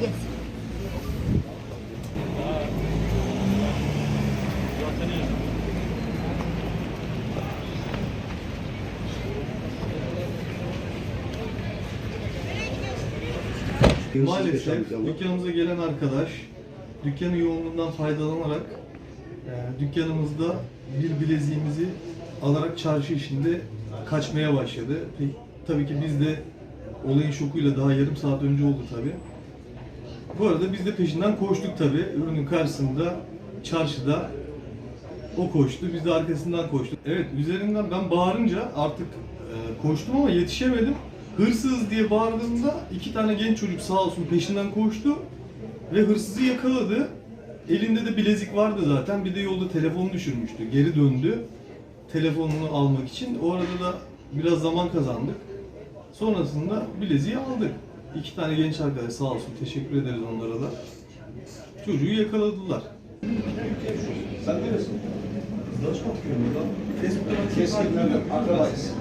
gelsin. Maalesef dükkanımıza gelen arkadaş dükkanın yoğunluğundan faydalanarak e, dükkanımızda bir bileziğimizi alarak çarşı işinde kaçmaya başladı. Tabii ki biz de olayın şokuyla daha yarım saat önce oldu tabii. Bu arada biz de peşinden koştuk tabii. Ürünün karşısında çarşıda o koştu, biz de arkasından koştuk. Evet, üzerinden ben bağırınca artık e, koştum ama yetişemedim. Hırsız diye bağırdığımda iki tane genç çocuk sağ olsun peşinden koştu ve hırsızı yakaladı. Elinde de bilezik vardı zaten. Bir de yolda telefonu düşürmüştü. Geri döndü telefonunu almak için. O arada da biraz zaman kazandık. Sonrasında bileziği aldık. İki tane genç arkadaş sağ olsun teşekkür ederiz onlara da. Çocuğu yakaladılar. Sen neresin? Kızlar çok Facebook'ta Kesinlikle akrabayız.